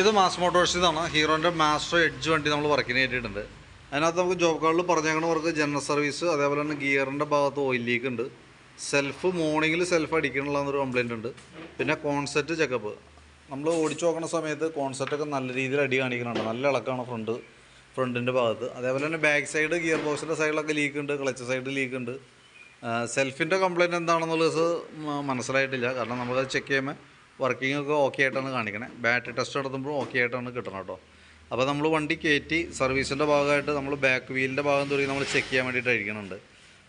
ഇത് മാസ് മോട്ടോഴ്സിൽ നിന്നാണ് ഹീറോന്റെ master edge വണ്ടി നമ്മൾ വർക്കിന് കയറ്റിയിട്ടുണ്ട് അതിനകത്ത് നമുക്ക് ജോബ് കാർഡിൽ പറഞ്ഞേക്കണ വർക്ക് ജനറൽ സർവീസ് അതേപോലെ തന്നെ ഗിയറിന്റെ ഭാഗത്ത് ഓയിൽ ലീക്ക് ഉണ്ട്. സെൽഫ് മോർണിംഗിൽ സെൽഫ് അടിക്കണമെന്നുള്ളൊരു കംപ്ലയിന്റ് ഉണ്ട്. പിന്നെ കോൺസെപ്റ്റ് ചെക്കപ്പ് നമ്മൾ ഓടിച്ചു നോക്കുന്ന സമയത്ത് കോൺസെപ്റ്റൊക്കെ നല്ല രീതിയിൽ അടി കാണിക്കുന്നുണ്ട്. നല്ല ഇളക്കാണ് ഫ്രണ്ട് ഫ്രണ്ടിന്റെ ഭാഗത്ത്. അതേപോലെ തന്നെ ബാക്ക് സൈഡ് ഗിയർ ബോക്സിന്റെ സൈഡിലൊക്കെ ലീക്ക് ഉണ്ട്. ക്ലച്ച് സൈഡ് ലീക്ക് ഉണ്ട്. സെൽഫിന്റെ കംപ്ലയിന്റ് എന്താണെന്നുള്ളത് മനസ്സിലായിട്ടില്ല. കാരണം നമ്മളത് ചെക്ക് ചെയ്യുമ്പോൾ വർക്കിംഗ് ഒക്കെ ഓക്കെ ആയിട്ടാണ് കാണിക്കണേ. ബാറ്ററി ടെസ്റ്റ് നടത്തുമ്പോഴും ഓക്കെ ആയിട്ടാണ് കിട്ടണം കേട്ടോ അപ്പോൾ നമ്മൾ വണ്ടി കയറ്റി സർവീസിന്റെ ഭാഗമായിട്ട് നമ്മൾ ബാക്ക് വീലിന്റെ ഭാഗം തുടങ്ങി നമ്മൾ ചെക്ക് ചെയ്യാൻ വേണ്ടിയിട്ട് അഴിക്കുന്നുണ്ട്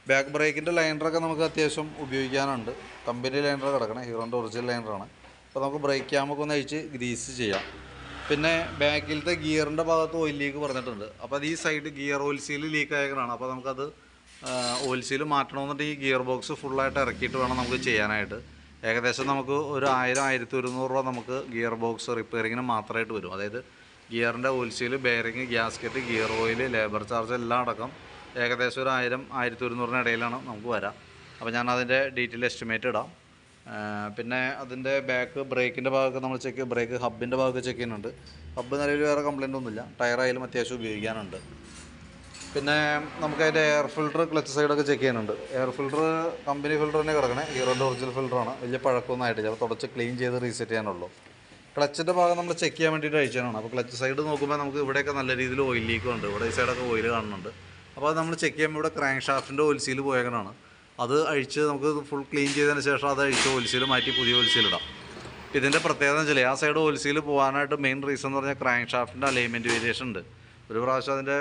ബാക്ക് ബ്രേക്കിന്റെ ലൈനറൊക്കെ നമുക്ക് അത്യാവശ്യം ഉപയോഗിക്കാനുണ്ട്. കമ്പനി ലൈനർ കിടക്കണേ ഹീറോന്റെ ഒറിജിനൽ ലൈനറാണ് അപ്പോൾ നമുക്ക് ബ്രേക്ക് ക്യാമൊക്കെ ഒന്ന് അഴിച്ച് ഗ്രീസ് ചെയ്യാം. പിന്നെ ബാക്കിലത്തെ ഗിയറിന്റെ ഭാഗത്ത് ഓയിൽ ലീക്ക് പറഞ്ഞിട്ടുണ്ട്. അപ്പോൾ അത് ഈ side gear oil seal leak ആയതാണ് അപ്പോൾ നമുക്കത് ഓയിൽ സീൽ മാറ്റണമെന്നുണ്ടെങ്കിൽ ഈ ഗിയർ ബോക്സ് ഫുള്ളായിട്ട് ഇറക്കിയിട്ട് വേണം നമുക്ക് ചെയ്യാനായിട്ട്. ഏകദേശം നമുക്ക് ഒരു ആയിരം ആയിരത്തി ഒരുന്നൂറ് രൂപ നമുക്ക് ഗിയർ ബോക്സ് റിപ്പയറിങ്ങിന് മാത്രമായിട്ട് വരും. അതായത് ഗിയറിന്റെ oil seal bearing gasket gear oil labour charge എല്ലാം അടക്കം ഏകദേശം ഒരു ആയിരം ആയിരത്തി ഒരുന്നൂറിന് ഇടയിലാണ് നമുക്ക് വരാം. അപ്പോൾ ഞാൻ അതിന്റെ ഡീറ്റെയിൽ എസ്റ്റിമേറ്റ് ഇടാം. പിന്നെ അതിന്റെ ബാക്ക് ബ്രേക്കിന്റെ ഭാഗമൊക്കെ നമ്മൾ ചെക്ക് ബ്രേക്ക് ഹബിന്റെ ഭാഗമൊക്കെ ചെക്ക് ചെയ്യുന്നുണ്ട്. ഹബ്ബ് നിലവിൽ വേറെ കംപ്ലൈന്റ് ഒന്നുമില്ല. ടയർ ടയറായാലും അത്യാവശ്യം ഉപയോഗിക്കാനുണ്ട്. പിന്നെ നമുക്ക് അതിന്റെ എയർ ഫിൽറ്റർ ക്ലച്ച് സൈഡൊക്കെ ചെക്ക് ചെയ്യാനുണ്ട്. എയർ ഫിൽറ്റർ കമ്പനി ഫിൽറ്റർ തന്നെ കിടക്കണേ. ഹീറോന്റെ ഒറിജിനൽ ഫിൽറ്ററാണ് വലിയ പഴക്കമൊന്നും ആയിട്ടില്ല. അപ്പോൾ തുടച്ച് ക്ലീൻ ചെയ്ത് റീസെറ്റ് ചെയ്യാനുള്ളൂ. ക്ലച്ചിന്റെ ഭാഗം നമ്മൾ ചെക്ക് ചെയ്യാൻ വേണ്ടിയിട്ട് അയച്ചതാണ്. അപ്പോൾ ക്ലച്ച് സൈഡ് നോക്കുമ്പോൾ നമുക്ക് ഇവിടെയൊക്കെ നല്ല രീതിയിൽ ഓയിൽ ലീക്കും ഉണ്ട്. ഇവിടെ ഈ സൈഡൊക്കെ ഓയിൽ കാണുന്നുണ്ട്. അപ്പോൾ അത് നമ്മൾ ചെക്ക് ചെയ്യുമ്പോൾ ഇവിടെ ക്രാങ്ക് ഷാഫ്റ്റിന്റെ സീൽ പോയേക്കണാണ് അത് അഴിച്ച് നമുക്ക് ഫുൾ ക്ലീൻ ചെയ്തതിന് ശേഷം അത് അഴിച്ച് ഓയിൽ സീൽ മാറ്റി പുതിയ ഇടാം. ഇതിന്റെ പ്രത്യേകത എന്ന് വെച്ചാൽ ആ സൈഡ് ഓയിൽ സീൽ പോകാനായിട്ട് മെയിൻ റീസൺ എന്ന് പറഞ്ഞാൽ ക്രാങ്ക് ഷാഫ്റ്റിന്റെ അലൈൻമെന്റ് വേരിയേഷൻ ഉണ്ട്. ഒരു പ്രാവശ്യം അതിന്റെ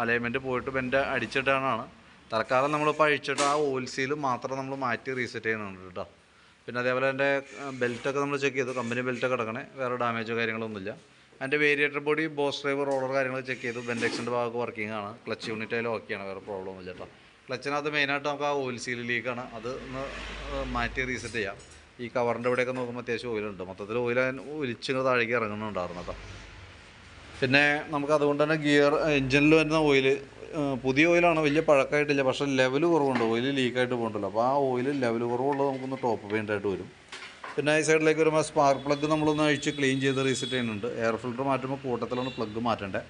അലൈൻമെന്റ് പോയിട്ട് ബെൻഡ് അടിച്ചിട്ടാണ്. തൽക്കാലം നമ്മളിപ്പോൾ അഴിച്ചിട്ട് ആ ഓയിൽ സീൽ മാത്രം നമ്മൾ മാറ്റി റീസെറ്റ് ചെയ്യുന്നുണ്ട് കേട്ടോ. പിന്നെ അതേപോലെ എന്റെ ബെൽറ്റൊക്കെ നമ്മൾ ചെക്ക് ചെയ്തു. കമ്പനി ബെൽറ്റൊക്കെ കിടക്കണേ വേറെ ഡാമേജോ കാര്യങ്ങളൊന്നുമില്ല. അതിന്റെ variator body boss driver roller കാര്യങ്ങൾ ചെക്ക് ചെയ്തു. ബെൻഡെക്സിന്റെ ഭാഗമൊക്കെ വർക്കിംഗ് ആണ്. ക്ലച്ച് യൂണിറ്റ് ആയാലും ഓക്കെയാണ് വേറെ പ്രോബ്ലം ഒന്നുമില്ല കേട്ടോ. ക്ലച്ചിനകത്ത് മെയിനായിട്ട് നമുക്ക് ആ ഓയിൽ സീൽ ലീക്കാണ് അത് ഒന്ന് മാറ്റി റീസെറ്റ് ചെയ്യാം. ഈ കവറിന്റെ ഇവിടെയൊക്കെ നോക്കുമ്പോൾ അത്യാവശ്യം ഓയിലുണ്ട് മൊത്തത്തിൽ ഓയിൽ ഒലിച്ചിങ്ങനെ താഴേക്ക് ഇറങ്ങുന്നുണ്ടായിരുന്നു കേട്ടോ. പിന്നെ നമുക്ക് അതുകൊണ്ട് തന്നെ ഗിയർ എഞ്ചിനിൽ വരുന്ന ഓയിൽ പുതിയ ഓയിലാണ് വലിയ പഴക്കമായിട്ടില്ല. പക്ഷേ ലെവൽ കുറവുണ്ട്. ഓയിൽ ലീക്കായിട്ട് പോകണ്ടല്ലോ. അപ്പോൾ ആ ഓയിൽ ലെവൽ കുറവുള്ളത് നമുക്കൊന്ന് ടോപ്പ് പെയിന്റായിട്ട് വരും. പിന്നെ ഈ സൈഡിലേക്ക് വരുമ്പോൾ സ്പാർക്ക് പ്ലഗ് നമ്മളൊന്ന് അഴിച്ച് ക്ലീൻ ചെയ്ത് റീസെറ്റ് ചെയ്യുന്നുണ്ട്. എയർ ഫിൽറ്റർ മാറ്റുമ്പോൾ കൂട്ടത്തിലാണ് പ്ലഗ് മാറ്റേണ്ടത്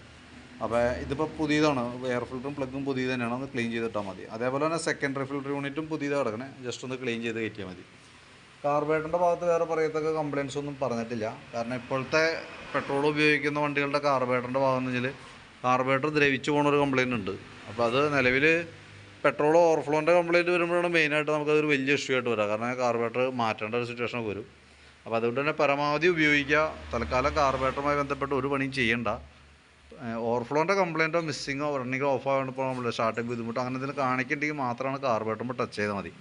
അപ്പോൾ ഇതിപ്പോൾ പുതിയതാണ്. എയർ ഫിൽറ്ററും പ്ലഗും പുതിയത് തന്നെയാണ്. ഒന്ന് ക്ലീൻ ചെയ്തിട്ടാൽ മതി. അതേപോലെ തന്നെ സെക്കൻഡറി ഫിൽറ്റർ യൂണിറ്റും പുതിയതാണ് കിടക്കണേ. ജസ്റ്റ് ഒന്ന് ക്ലീൻ ചെയ്ത് കയറ്റിയാൽ മതി. കാർബേറ്ററിന്റെ ഭാഗത്ത് വേറെ പറയത്തക്ക കംപ്ലയിൻസ് ഒന്നും പറഞ്ഞിട്ടില്ല. കാരണം ഇപ്പോഴത്തെ പെട്രോൾ ഉപയോഗിക്കുന്ന വണ്ടികളുടെ കാർബേറ്ററിന്റെ ഭാഗം എന്ന് വെച്ചാൽ കാർബേറ്റർ ദ്രവിച്ചു പോകുന്ന ഒരു കംപ്ലയിന്റ് ഉണ്ട്. അപ്പോൾ അത് നിലവിൽ പെട്രോൾ ഓവർഫ്ലോന്റെ കംപ്ലയിന്റ് വരുമ്പോഴാണ് മെയിനായിട്ട് നമുക്കതൊരു വലിയ ഇഷ്യൂ ആയിട്ട് വരിക കാരണം കാർബേറ്റർ മാറ്റേണ്ട ഒരു സിറ്റുവേഷൻ വരും. അപ്പോൾ അതുകൊണ്ട് തന്നെ പരമാവധി ഉപയോഗിക്കുക. തൽക്കാലം കാർബേറ്ററുമായി ബന്ധപ്പെട്ട് ഒരു പണിയും ചെയ്യണ്ട. ഓവർഫ്ലോന്റെ കംപ്ലയിന്റോ മിസ്സിങ്ങോ റണ്ണിങ്ങോ ഓഫ് ആവുമ്പോൾ നമ്മൾ സ്റ്റാർട്ടിങ് ബുദ്ധിമുട്ടോ അങ്ങനെ എന്തെങ്കിലും കാണിക്കുന്നുണ്ടെങ്കിൽ മാത്രമാണ് കാർബേറ്ററുമ്പോൾ ടച്ച് ചെയ്താൽ മതി.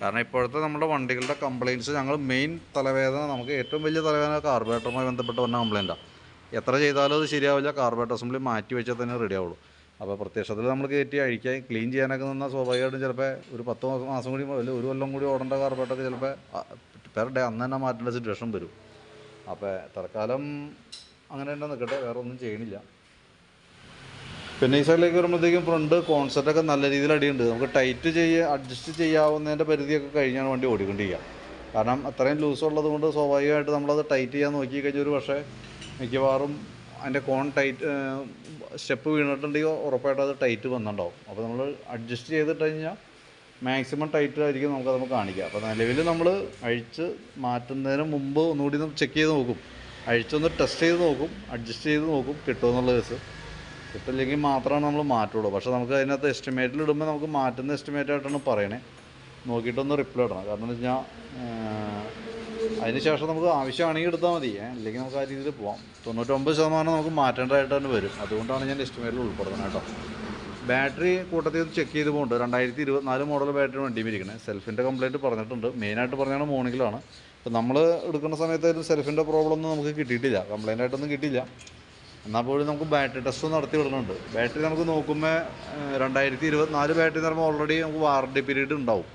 കാരണം ഇപ്പോഴത്തെ നമ്മുടെ വണ്ടികളുടെ കംപ്ലയിന്റ്സ് ഞങ്ങൾ മെയിൻ തലവേദന നമുക്ക് ഏറ്റവും വലിയ തലവേദന കാർബേറ്ററുമായി ബന്ധപ്പെട്ട് വന്ന കംപ്ലയിന്റാണ് എത്ര ചെയ്താലും അത് ശരിയാവില്ല കാർബറേറ്റർ അസംബ്ലി മാറ്റി വെച്ചാൽ തന്നെ റെഡി ആവുള്ളൂ. അപ്പോൾ പ്രത്യക്ഷത്തിൽ നമ്മൾ കയറ്റി അഴിക്കാൻ ക്ലീൻ ചെയ്യാനൊക്കെ നിന്നാൽ സ്വാഭാവികമായിട്ടും ചിലപ്പോൾ ഒരു പത്ത് മാസം കൂടി അല്ലെങ്കിൽ ഒരു കൊല്ലം കൂടി ഓടേണ്ട കാർബേറ്റൊക്കെ ചിലപ്പോൾ പെർ ഡേ അന്ന് തന്നെ മാറ്റേണ്ട സിറ്റുവേഷൻ വരും. അപ്പോൾ തൽക്കാലം അങ്ങനെ തന്നെ നിൽക്കട്ടെ വേറെ ഒന്നും ചെയ്യണില്ല. പിന്നെ ഈ സൈഡിലേക്ക് വരുമ്പോഴത്തേക്കും ഫ്രണ്ട് കോൺസെപ്റ്റ് ഒക്കെ നല്ല രീതിയിൽ അടിയുണ്ട്. നമുക്ക് ടൈറ്റ് ചെയ്യുക അഡ്ജസ്റ്റ് ചെയ്യാവുന്നതിന്റെ പരിധിയൊക്കെ കഴിഞ്ഞാണ് വണ്ടി ഓടിക്കൊണ്ടിരിക്കുക കാരണം അത്രയും ലൂസ് ഉള്ളത് കൊണ്ട് സ്വാഭാവികമായിട്ട് നമ്മളത് ടൈറ്റ് ചെയ്യാൻ നോക്കി കഴിഞ്ഞാൽ ഒരു പക്ഷേ മിക്കവാറും അതിന്റെ കോൺ ടൈറ്റ് സ്റ്റെപ്പ് വീണിട്ടുണ്ടെങ്കിൽ ഉറപ്പായിട്ട് അത് ടൈറ്റ് വന്നിട്ടുണ്ടാവും. അപ്പോൾ നമ്മൾ അഡ്ജസ്റ്റ് ചെയ്തിട്ട് കഴിഞ്ഞാൽ മാക്സിമം ടൈറ്റ് ആയിരിക്കും നമുക്ക് നമുക്ക് കാണിക്കുക അപ്പോൾ നിലവിൽ നമ്മൾ അഴിച്ച് മാറ്റുന്നതിന് മുമ്പ് ഒന്നുകൂടി ചെക്ക് ചെയ്ത് നോക്കും. അഴിച്ചൊന്ന് ടെസ്റ്റ് ചെയ്ത് നോക്കും അഡ്ജസ്റ്റ് ചെയ്ത് നോക്കും കിട്ടുമെന്നുള്ള കേസ് കിട്ടില്ലെങ്കിൽ മാത്രമാണ് നമ്മൾ മാറ്റുള്ളൂ. പക്ഷേ നമുക്ക് അതിനകത്ത് എസ്റ്റിമേറ്റിൽ ഇടുമ്പോൾ നമുക്ക് മാറ്റുന്ന എസ്റ്റിമേറ്റ് ആയിട്ടാണ് പറയണേ. നോക്കിയിട്ടൊന്ന് റിപ്ലൈ ഇടണം. കാരണം എന്ന് വെച്ചാൽ അതിന് ശേഷം നമുക്ക് ആവശ്യമാണെങ്കിൽ എടുത്താൽ മതി. അല്ലെങ്കിൽ നമുക്ക് ആ രീതിയിൽ പോവാം. തൊണ്ണൂറ്റൊമ്പത് ശതമാനം നമുക്ക് മാറ്റേണ്ടതായിട്ട് തന്നെ വരും. അതുകൊണ്ടാണ് ഞാൻ എസ്റ്റിമേറ്റിൽ ഉൾപ്പെടുത്തുന്നത് കേട്ടോ. ബാറ്ററി കൂട്ടത്തിൽ ചെക്ക് ചെയ്ത് പോകുന്നുണ്ട് രണ്ടായിരത്തി ഇരുപത്തിനാല് മോഡൽ ബാറ്ററി വണ്ടിയും ഇരിക്കുന്നത് സെൽഫിന്റെ കംപ്ലയിന്റ് പറഞ്ഞിട്ടുണ്ട് മെയിനായിട്ട് പറഞ്ഞാണ് മോർണിംഗിലാണ് അപ്പോൾ നമ്മൾ എടുക്കുന്ന സമയത്ത് സെൽഫിന്റെ പ്രോബ്ലം ഒന്നും നമുക്ക് കിട്ടിയിട്ടില്ല. കംപ്ലയിന്റ് ആയിട്ടൊന്നും കിട്ടിയില്ല. എന്നാൽ പോലും നമുക്ക് ബാറ്ററി ടെസ്റ്റ് നടത്തി വിടുന്നുണ്ട് ബാറ്ററി നമുക്ക് നോക്കുമ്പോൾ രണ്ടായിരത്തി ഇരുപത്തിനാല് ബാറ്ററി എന്ന് പറയുമ്പോൾ ഓൾറെഡി നമുക്ക് വാറണ്ടി പീരീഡ് ഉണ്ടാവും.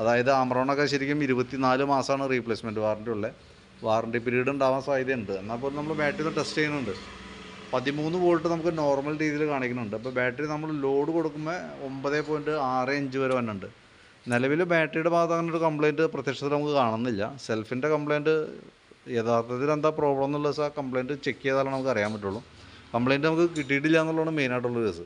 അതായത് ആമറോണൊക്കെ ശരിക്കും ഇരുപത്തിനാല് മാസമാണ് റീപ്ലേസ്മെന്റ് വാറണ്ടി ഉള്ളത് വാറണ്ടി പീരീഡ് ഉണ്ടാവാൻ സാധ്യതയുണ്ട്. എന്നാൽ പോലും നമ്മൾ ബാറ്ററി ടെസ്റ്റ് ചെയ്യുന്നുണ്ട്. പതിമൂന്ന് വോൾട്ട് നമുക്ക് നോർമൽ രീതിയിൽ കാണിക്കുന്നുണ്ട്. അപ്പോൾ ബാറ്ററി നമ്മൾ ലോഡ് കൊടുക്കുമ്പോൾ ഒമ്പത് പോയിന്റ് ആറ് ഇഞ്ച് വരെ വന്നുണ്ട് നിലവിൽ ബാറ്ററിയുടെ ഭാഗത്ത് അങ്ങനെ ഒരു കംപ്ലയിന്റ് പ്രത്യക്ഷത്തിൽ നമുക്ക് കാണുന്നില്ല. സെൽഫിന്റെ കംപ്ലയിന്റ് യഥാർത്ഥത്തിൽ എന്താ പ്രോബ്ലം എന്നുള്ളത് സാർ കംപ്ലയിന്റ് ചെക്ക് ചെയ്താലാണ് നമുക്ക് അറിയാൻ പറ്റുള്ളൂ. കംപ്ലയിന്റ് നമുക്ക് കിട്ടിയിട്ടില്ല എന്നുള്ളതാണ് മെയിനായിട്ടുള്ള കേസ്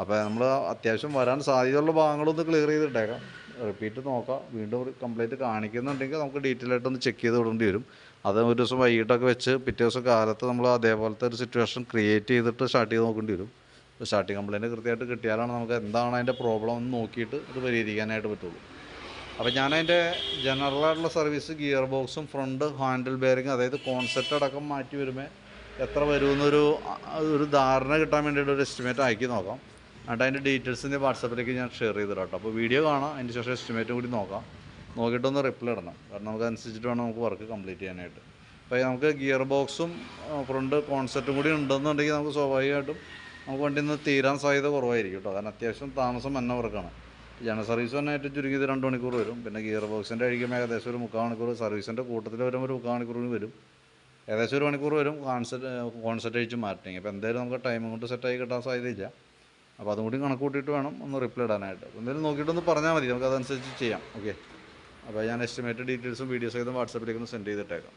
അപ്പോൾ നമ്മൾ അത്യാവശ്യം വരാൻ സാധ്യതയുള്ള ഭാഗങ്ങളൊന്ന് ക്ലിയർ ചെയ്തിട്ടേക്കാം. റിപ്പീറ്റ് നോക്കാം. വീണ്ടും ഒരു കംപ്ലയിന്റ് കാണിക്കുന്നുണ്ടെങ്കിൽ നമുക്ക് ഡീറ്റെയിൽ ആയിട്ടൊന്ന് ചെക്ക് ചെയ്ത് വിടേണ്ടി വരും. അത് ഒരു ദിവസം വൈകിട്ടൊക്കെ വെച്ച് പിറ്റേ ദിവസം കാലത്ത് നമ്മൾ അതേപോലത്തെ ഒരു സിറ്റുവേഷൻ ക്രിയേറ്റ് ചെയ്തിട്ട് സ്റ്റാർട്ട് ചെയ്ത് നോക്കേണ്ടി വരും. സ്റ്റാർട്ടിങ് കംപ്ലയിന്റ് കൃത്യമായിട്ട് കിട്ടിയാലാണ് നമുക്ക് എന്താണ് അതിന്റെ പ്രോബ്ലം എന്ന് നോക്കിയിട്ട് ഇത് പരിഹരിക്കാനായിട്ട് പറ്റുള്ളൂ. അപ്പോൾ ജനറൽ ആയിട്ടുള്ള സർവീസ് ഗിയർ ബോക്സും ഫ്രണ്ട് ഹാൻഡിൽ ബെയറിങ് അതായത് കോൺസെപ്റ്റ് അടക്കം മാറ്റി വരുമ്പോൾ എത്ര വരുമെന്നൊരു ഒരു ധാരണ കിട്ടാൻ വേണ്ടിയിട്ട് ഒരു എസ്റ്റിമേറ്റ് ആക്കി നോക്കാം. എന്നിട്ട് അതിന്റെ ഡീറ്റെയിൽസിന്റെ വാട്സപ്പിലേക്ക് ഞാൻ ഷെയർ ചെയ്തിടാം കേട്ടോ. അപ്പോൾ വീഡിയോ കാണാം അതിന്റെ ശേഷം എസ്റ്റിമേറ്റും കൂടി നോക്കാം. നോക്കിയിട്ടൊന്ന് റിപ്ലൈ ഇടണം. കാരണം നമുക്ക് അനുസരിച്ചിട്ട് വേണം നമുക്ക് വർക്ക് കംപ്ലീറ്റ് ചെയ്യാനായിട്ട്. അപ്പോൾ നമുക്ക് ഗിയർ ബോക്സും ഫ്രണ്ട് കോൺസെപ്റ്റും കൂടി ഉണ്ടെന്നുണ്ടെങ്കിൽ നമുക്ക് സ്വാഭാവികമായിട്ടും നമുക്ക് വണ്ടി നിന്ന് തീരാൻ സാധ്യത കുറവായിരിക്കും കേട്ടോ. കാരണം അത്യാവശ്യം താമസം എന്ന വർക്കാണ് ജനറൽ സർവീസ് തന്നെ ഏറ്റവും ചുരുങ്ങിയത് രണ്ട് മണിക്കൂർ വരും. പിന്നെ ഗിയർ ബോക്സിന്റെ അഴിക്കുമ്പോൾ ഏകദേശം ഒരു മുക്കാൽ മണിക്കൂർ. സർവീസിന്റെ കൂട്ടത്തിൽ വരുമ്പോൾ ഒരു മുക്കാൽ മണിക്കൂറിന് വരും. ഏകദേശം ഒരു മണിക്കൂർ വരും. കോൺസെറ്റ് കോൺസെറ്റ് അഴിച്ച് മാറ്റിങ് അപ്പോൾ എന്തായാലും നമുക്ക് ടൈം കൊണ്ട് സെറ്റായി കിട്ടാൻ സാധ്യതയില്ല. അപ്പോൾ അതും കൂടി കണക്ക് കൂട്ടിയിട്ട് വേണം ഒന്ന് റിപ്ലൈ ഇടാനായിട്ട്. എന്തായാലും നോക്കിയിട്ടൊന്ന് പറഞ്ഞാൽ മതി. നമുക്ക് അതനുസരിച്ച് ചെയ്യാം. ഓക്കെ അപ്പോൾ ഞാൻ എസ്റ്റിമേറ്റഡ് ഡീറ്റെയിൽസും വീഡിയോസ് ചെയ്തും വാട്സപ്പിലേക്ക് ഒന്ന് സെൻഡ് ചെയ്തിട്ടേക്കാം.